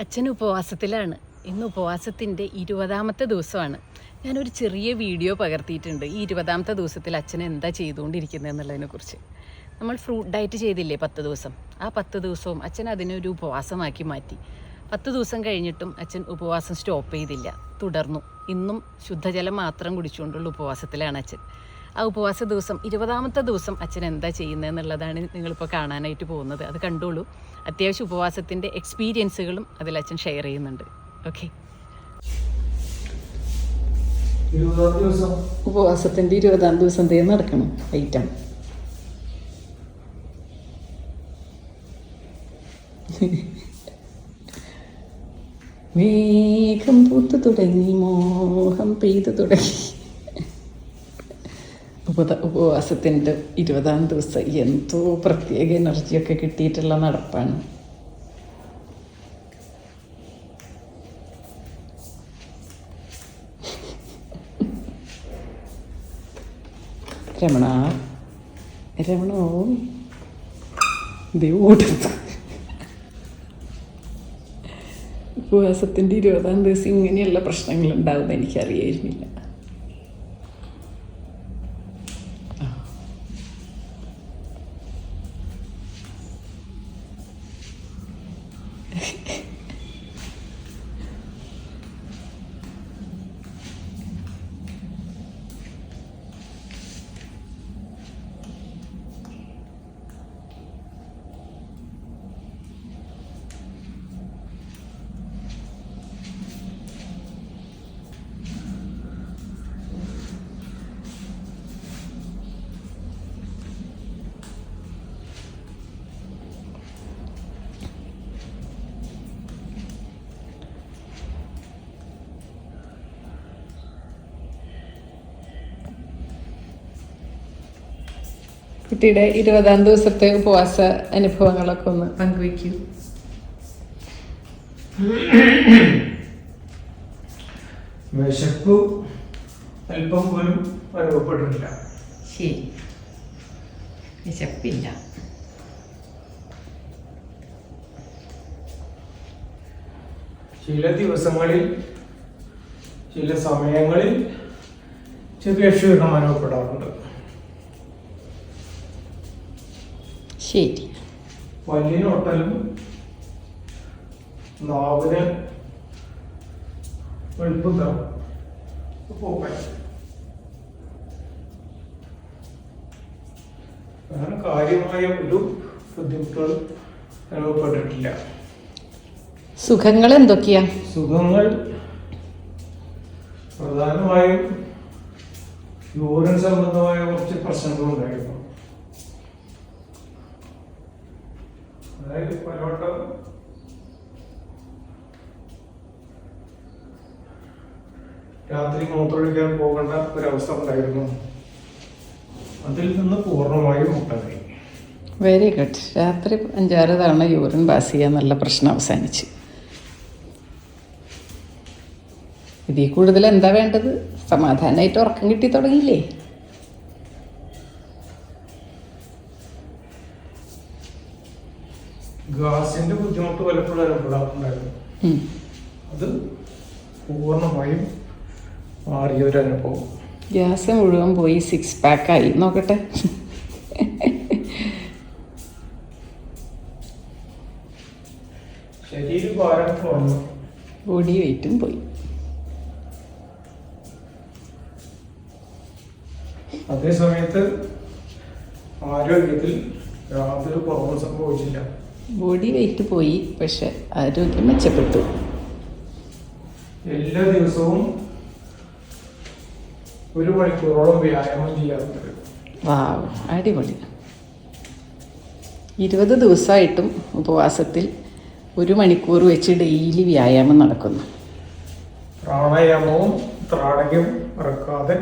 അച്ഛൻ ഉപവാസത്തിലാണ്. ഇന്ന് ഉപവാസത്തിന്റെ ഇരുപതാമത്തെ ദിവസമാണ്. ഞാനൊരു ചെറിയ വീഡിയോ പകർത്തിയിട്ടുണ്ട്. ഈ ഇരുപതാമത്തെ ദിവസത്തിൽ അച്ഛൻ എന്താ ചെയ്തുകൊണ്ടിരിക്കുന്നത് എന്നുള്ളതിനെക്കുറിച്ച് നമ്മൾ ഫ്രൂട്ട് ഡയറ്റ് ചെയ്തില്ലേ പത്ത് ദിവസം? ആ പത്ത് ദിവസവും അച്ഛൻ അതിനൊരു ഉപവാസമാക്കി മാറ്റി. പത്ത് ദിവസം കഴിഞ്ഞിട്ടും അച്ഛൻ ഉപവാസം സ്റ്റോപ്പ് ചെയ്തില്ല. തുടർന്നു. ഇന്നും ശുദ്ധജലം മാത്രം കുടിച്ചുകൊണ്ടുള്ള ഉപവാസത്തിലാണ് അച്ഛൻ. ആ ഉപവാസ ദിവസം ഇരുപതാമത്തെ ദിവസം അച്ഛൻ എന്താ ചെയ്യുന്നത് എന്നുള്ളതാണ് നിങ്ങളിപ്പോൾ കാണാനായിട്ട് പോകുന്നത്. അത് കണ്ടോളൂ. അത്യാവശ്യം ഉപവാസത്തിന്റെ എക്സ്പീരിയൻസുകളും അതിൽ അച്ഛൻ ഷെയർ ചെയ്യുന്നുണ്ട്. ഓക്കെ ഉപവാസത്തിന്റെ ഇരുപതാം ദിവസം തേ നടക്കണം ഐറ്റം വേഗം പൂത്തു തുടങ്ങി മോഹം പെയ്തു തുടങ്ങി. ഉപത ഉപവാസത്തിന്റെ ഇരുപതാം ദിവസം എന്തോ പ്രത്യേക എനർജിയൊക്കെ കിട്ടിയിട്ടുള്ള നടപ്പാണ്. രമണ രമണോ ഉപവാസത്തിന്റെ ഇരുപതാം ദിവസം ഇങ്ങനെയുള്ള പ്രശ്നങ്ങൾ ഉണ്ടാവുമെന്ന് എനിക്കറിയായിരുന്നില്ല. കുട്ടിയുടെ ഇരുപതാം ദിവസത്തെ ഉപവാസ അനുഭവങ്ങളൊക്കെ ഒന്ന് പങ്കുവയ്ക്കൂ. വിശപ്പ് അല്പം പോലും അനുഭവപ്പെട്ടിട്ടില്ല. ശരി. വിശപ്പില്ല. ചില ദിവസങ്ങളിൽ ചില സമയങ്ങളിൽ ചെറിയ ക്ഷീണം അനുഭവപ്പെടാറുണ്ട്. ശരി. പല്ലിനൊട്ടലും നാവിന് വെളുപ്പും പോകാൻ അങ്ങനെ കാര്യമായ ഒരു ബുദ്ധിമുട്ടുകൾ അനുഭവപ്പെട്ടിട്ടില്ല. സുഖങ്ങൾ എന്തൊക്കെയാ? സുഖങ്ങൾ പ്രധാനമായും യൂറിൻ സംബന്ധമായ കുറച്ച് പ്രശ്നങ്ങളുണ്ടായിരുന്നു. അതായത് പലോട്ടം രാത്രി മൂത്രമൊഴിക്കാൻ പോകേണ്ട ഒരവസ്ഥ ഉണ്ടായിരുന്നു. അതിൽ നിന്ന് പൂർണമായും മുക്തമായി വെരി ഗുഡ് രാത്രി അഞ്ചാറ് തവണ യൂറിൻ പാസ് ചെയ്യാൻ നല്ല പ്രശ്നം അവസാനിച്ചു. ഇതിൽ കൂടുതൽ എന്താ വേണ്ടത്? സമാധാനമായിട്ട് ഉറക്കം കിട്ടി തുടങ്ങിയില്ലേ? ഗ്യാസിന്റെ ബുദ്ധിമുട്ട് പലപ്പോഴും അനുഭവപ്പെടാറുണ്ടായിരുന്നു അത് പൂർണമായും മാറിയ ഒരു അനുഭവം. ഗ്യാസ് മുഴുവൻ പോയി സിക്സ് ആയി. നോക്കട്ടെ. ശരീരഭാരം കുറഞ്ഞു. ബോഡി വെയിറ്റും പോയി. അതേ സമയത്ത് ആരോഗ്യത്തിൽ യാതൊരു കുറവും സംഭവിച്ചില്ല. ബോഡി വെയിറ്റ് പോയി പക്ഷെ ആരോഗ്യം മെച്ചപ്പെട്ടു. എല്ലാ ദിവസവും ഒരു മണിക്കൂറോളം വ്യായാമം ചെയ്യാറുണ്ട് വാ അടിപൊളി. ഇരുപത് ദിവസമായിട്ടും ഉപവാസത്തിൽ ഒരു മണിക്കൂർ വെച്ച് ഡെയിലി വ്യായാമം നടക്കുന്നു. പ്രാണായാമവും ത്രാടകം മറക്കാതെ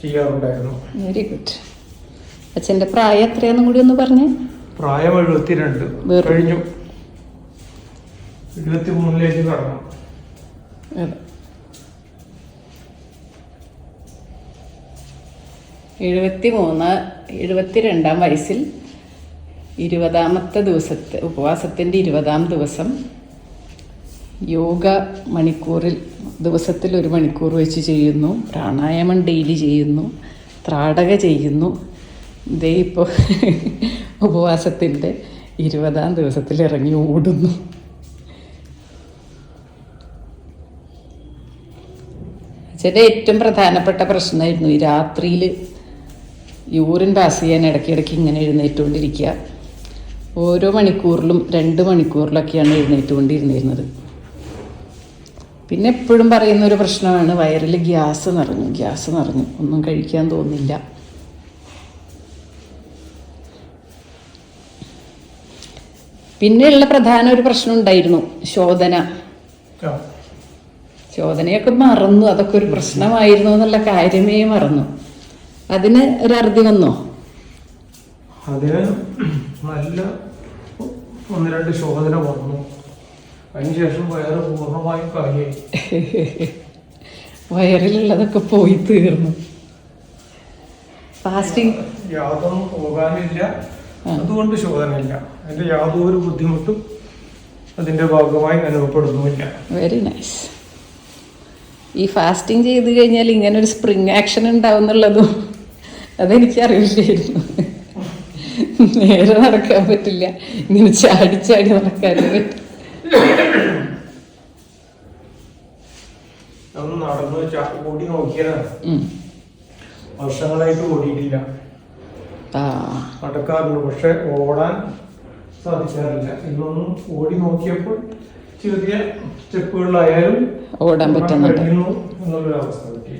ചെയ്യാറുണ്ടായിരുന്നു. വെരി ഗുഡ് അച്ഛന്റെ പ്രായം എത്രയാണെന്നും കൂടി ഒന്ന് പറഞ്ഞേ? പ്രായം എഴുപത്തിരണ്ട്. കഴിഞ്ഞു. എഴുപത്തി മൂന്നിലേക്ക് കടന്നു. എഴുപത്തി മൂന്ന് എഴുപത്തിരണ്ടാം വയസ്സിൽ ഇരുപതാമത്തെ ദിവസത്തെ ഉപവാസത്തിന്റെ ഇരുപതാം ദിവസം യോഗ മണിക്കൂറിൽ ദിവസത്തിൽ ഒരു മണിക്കൂർ വെച്ച് ചെയ്യുന്നു. പ്രാണായാമം ഡെയിലി ചെയ്യുന്നു. ത്രാടക ചെയ്യുന്നു. ഇതേ ഇപ്പോൾ ഉപവാസത്തിന്റെ ഇരുപതാം ദിവസത്തിൽ ഇറങ്ങി ഓടുന്നു. അച്ഛന്റെ ഏറ്റവും പ്രധാനപ്പെട്ട പ്രശ്നമായിരുന്നു ഈ രാത്രിയിൽ യൂറിൻ പാസ് ചെയ്യാൻ ഇടയ്ക്കിടയ്ക്ക് ഇങ്ങനെ എഴുന്നേറ്റുകൊണ്ടിരിക്കുക. ഓരോ മണിക്കൂറിലും രണ്ട് മണിക്കൂറിലൊക്കെയാണ് എഴുന്നേറ്റുകൊണ്ടിരുന്നിരുന്നത്. പിന്നെ എപ്പോഴും പറയുന്ന ഒരു പ്രശ്നമാണ് വയറിൽ ഗ്യാസ് നിറഞ്ഞു ഗ്യാസ് നിറഞ്ഞു. ഒന്നും കഴിക്കാൻ തോന്നില്ല പിന്നെയുള്ള പ്രധാന ഒരു പ്രശ്നം ഉണ്ടായിരുന്നു. ശോധന. ശോധനയൊക്കെ മറന്നു. അതൊക്കെ ഒരു പ്രശ്നമായിരുന്നു എന്നുള്ള കാര്യമേ മറന്നു. അതിന് ഒരു അറുതി വന്നോ? അതിന് നല്ല ഒന്ന് രണ്ട് ശോധന വന്നു. അതിനുശേഷം വയറ് പൂർണമായും കാര്യമായി വയറിലുള്ളതൊക്കെ പോയി തീർന്നു. ഫാസ്റ്റിംഗ് യാതൊന്നും പോകാനില്ല. അതുകൊണ്ട് ശോധനയില്ല. അതിന്റെ യാതൊരു ബുദ്ധിമുട്ടും അതിന്റെ ഭാഗമായി അനുഭവപ്പെടുന്നുമില്ല. വെരി നൈസ് ഈ ഫാസ്റ്റിംഗ് ചെയ്ത് കഴിഞ്ഞാൽ ഇങ്ങനെ ഒരു സ്പ്രിങ് ആക്ഷൻ ഉണ്ടാവും എന്നുള്ളതും അതെനിക്ക് അറിയില്ലായിരുന്നു നേരെ നടക്കാൻ പറ്റില്ല. ഇങ്ങനെ ചാടി ചാടി നടക്കാനേ പറ്റും. നടന്നു ഓടി നോക്കിയതാണ്. വർഷങ്ങളായിട്ട് ഓടിയിട്ടില്ല. നടക്കാറുണ്ട് പക്ഷെ ഓടാൻ സാധിക്കാറില്ല. ഇന്നൊന്നും ഓടി നോക്കിയപ്പോൾ ചെറിയ സ്റ്റെപ്പുകളിലായാലും ഓടാൻ പറ്റുന്നുണ്ട്. അവസ്ഥ പറ്റി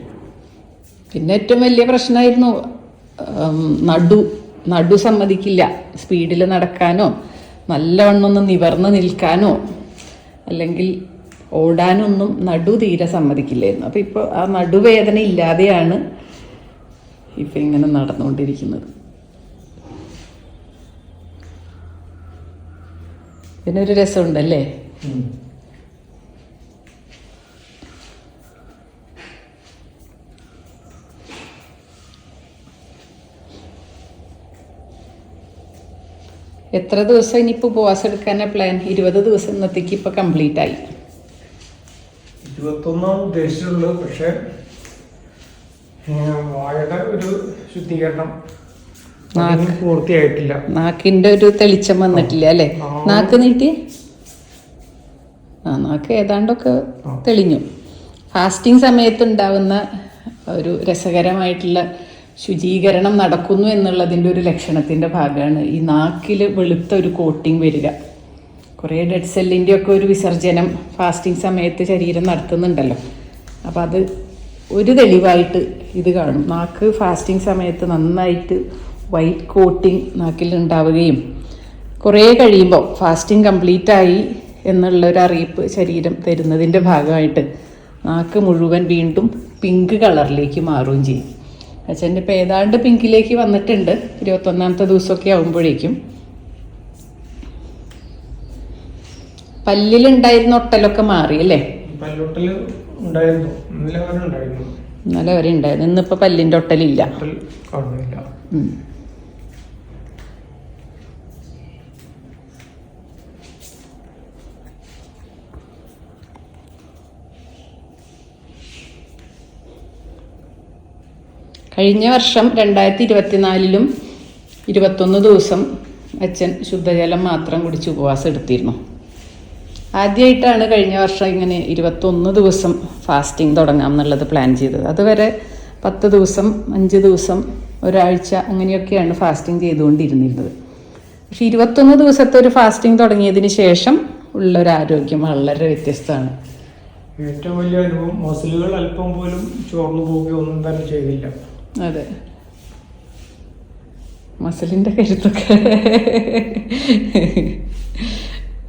പിന്നെ ഏറ്റവും വലിയ പ്രശ്നമായിരുന്നു നടു. നടു സമ്മതിക്കില്ല. സ്പീഡിൽ നടക്കാനോ നല്ലവണ്ണം ഒന്ന് നിവർന്ന് നിൽക്കാനോ അല്ലെങ്കിൽ ഓടാനൊന്നും നടു തീരെ സമ്മതിക്കില്ലായിരുന്നു. അപ്പോൾ ഇപ്പോൾ ആ നടുവേദന ഇല്ലാതെയാണ് ഇപ്പം ഇങ്ങനെ നടന്നുകൊണ്ടിരിക്കുന്നത്. ഇതിനൊരു രസമുണ്ടല്ലേ? എത്ര ദിവസം ഇനിയിപ്പോൾ ഉപവാസം എടുക്കാനാണ് പ്ലാൻ ഇരുപത് ദിവസം ഇന്നത്തേക്ക് ഇപ്പോൾ കംപ്ലീറ്റ് ആയി. ഇരുപത്തൊന്നാം ഉദ്ദേശിച്ചുള്ളൂ പക്ഷെ വായുടെ ഒരു ശുദ്ധീകരണം. പൂർത്തിയായിട്ടില്ല. നാക്കിന്റെ ഒരു തെളിച്ചം വന്നിട്ടില്ല അല്ലേ? നാക്ക് നീട്ടി. ആ നാക്ക് ഏതാണ്ടൊക്കെ. തെളിഞ്ഞു. ഫാസ്റ്റിംഗ് സമയത്ത് ഉണ്ടാവുന്ന ഒരു രസകരമായിട്ടുള്ള ശുചീകരണം നടക്കുന്നു എന്നുള്ളതിന്റെ ഒരു ലക്ഷണത്തിന്റെ ഭാഗമാണ് ഈ നാക്കിൽ വെളുത്ത ഒരു കോട്ടിങ് വരിക. കുറേ ഡെഡ് സെല്ലിന്റെ ഒക്കെ ഒരു വിസർജനം ഫാസ്റ്റിംഗ് സമയത്ത് ശരീരം നടത്തുന്നുണ്ടല്ലോ. അപ്പം അത് ഒരു തെളിവായിട്ട് ഇത് കാണും. നാക്ക് ഫാസ്റ്റിംഗ് സമയത്ത് നന്നായിട്ട് വൈറ്റ് കോട്ടിങ് നാക്കിൽ ഉണ്ടാവുകയും കുറേ കഴിയുമ്പോൾ ഫാസ്റ്റിംഗ് കംപ്ലീറ്റ് ആയി എന്നുള്ളൊരു അറിയിപ്പ് ശരീരം തരുന്നതിന്റെ ഭാഗമായിട്ട് നാക്ക് മുഴുവൻ വീണ്ടും പിങ്ക് കളറിലേക്ക് മാറുകയും ചെയ്യും. അച്ഛന്റെ ഇപ്പം ഏതാണ്ട് പിങ്കിലേക്ക് വന്നിട്ടുണ്ട്. ഇരുപത്തൊന്നാമത്തെ ദിവസമൊക്കെ ആകുമ്പോഴേക്കും പല്ലിലുണ്ടായിരുന്ന ഒട്ടലൊക്കെ മാറി അല്ലേ? ഇന്നലെ വരെ ഉണ്ടായിരുന്നു. ഇന്നിപ്പോൾ പല്ലിന്റെ ഒട്ടലില്ല. കഴിഞ്ഞ വർഷം രണ്ടായിരത്തി ഇരുപത്തിനാലിലും ഇരുപത്തൊന്ന് ദിവസം അച്ഛൻ ശുദ്ധജലം മാത്രം കുടിച്ച് ഉപവാസം എടുത്തിരുന്നു. ആദ്യമായിട്ടാണ് കഴിഞ്ഞ വർഷം ഇങ്ങനെ ഇരുപത്തൊന്ന് ദിവസം ഫാസ്റ്റിംഗ് തുടങ്ങാം എന്നുള്ളത് പ്ലാൻ ചെയ്തത്. അതുവരെ പത്ത് ദിവസം അഞ്ച് ദിവസം ഒരാഴ്ച അങ്ങനെയൊക്കെയാണ് ഫാസ്റ്റിംഗ് ചെയ്തുകൊണ്ടിരുന്നിരുന്നത്. പക്ഷേ ഇരുപത്തൊന്ന് ദിവസത്തെ ഒരു ഫാസ്റ്റിംഗ് തുടങ്ങിയതിന് ശേഷം ഉള്ളൊരു ആരോഗ്യം വളരെ വ്യത്യസ്തമാണ്. ഏറ്റവും വലിയ അനുഭവം മസിലുകൾ അല്പം പോലും ചോർന്നു പോവുകയോ ഒന്നും തന്നെ ചെയ്തില്ല. അതെ. മസിലിന്റെ കരുത്തൊക്കെ.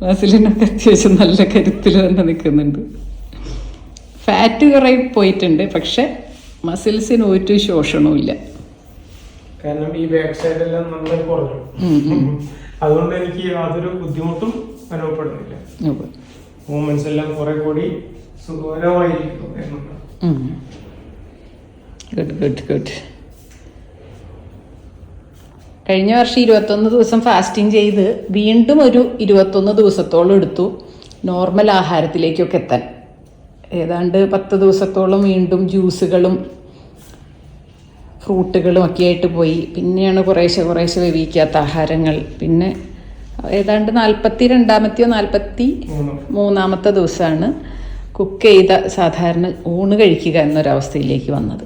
മസിലിനൊക്കെ അത്യാവശ്യം നല്ല കരുത്തിൽ തന്നെ നിൽക്കുന്നുണ്ട്. ഫാറ്റ് കുറേ പോയിട്ടുണ്ട് പക്ഷെ മസിൽസിന് ഒരു ശോഷണവും ഇല്ല. കാരണം ഈ ബാക്ക് സൈഡെല്ലാം നന്നായി കുറഞ്ഞു. അതുകൊണ്ട് എനിക്ക് യാതൊരു ബുദ്ധിമുട്ടും അനുഭവപ്പെടുന്നില്ല. മൂവ്മെന്റ്സ് എല്ലാം കുറെ കൂടി സുഖകരമായിരിക്കുന്നു എന്നുണ്ട് ഉം. ഗുഡ് ഗുഡ് ഗുഡ് കഴിഞ്ഞ വർഷം ഇരുപത്തൊന്ന് ദിവസം ഫാസ്റ്റിംഗ് ചെയ്ത് വീണ്ടും ഒരു ഇരുപത്തൊന്ന് ദിവസത്തോളം എടുത്തു. നോർമൽ ആഹാരത്തിലേക്കൊക്കെ എത്താൻ. ഏതാണ്ട് പത്ത് ദിവസത്തോളം വീണ്ടും ജ്യൂസുകളും ഫ്രൂട്ടുകളും ഒക്കെ ആയിട്ട് പോയി. പിന്നെയാണ് കുറേശ്ശെ കുറേശ്ശെ വേവിക്കാത്ത ആഹാരങ്ങൾ. പിന്നെ ഏതാണ്ട് നാൽപ്പത്തി രണ്ടാമത്തെയോ നാൽപ്പത്തി മൂന്നാമത്തെ ദിവസമാണ് കുക്ക് ചെയ്ത സാധാരണ ഊണ് കഴിക്കുക എന്നൊരവസ്ഥയിലേക്ക് വന്നത്.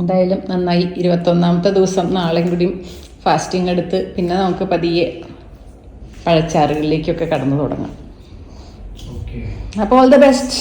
എന്തായാലും നന്നായി. ഇരുപത്തൊന്നാമത്തെ ദിവസം നാളെയും കൂടിയും ഫാസ്റ്റിംഗ് എടുത്ത് പിന്നെ നമുക്ക് പതിയെ പഴച്ചാറുകളിലേക്കൊക്കെ കടന്നു തുടങ്ങാം. അപ്പോൾ ഓൾ ദ ബെസ്റ്റ്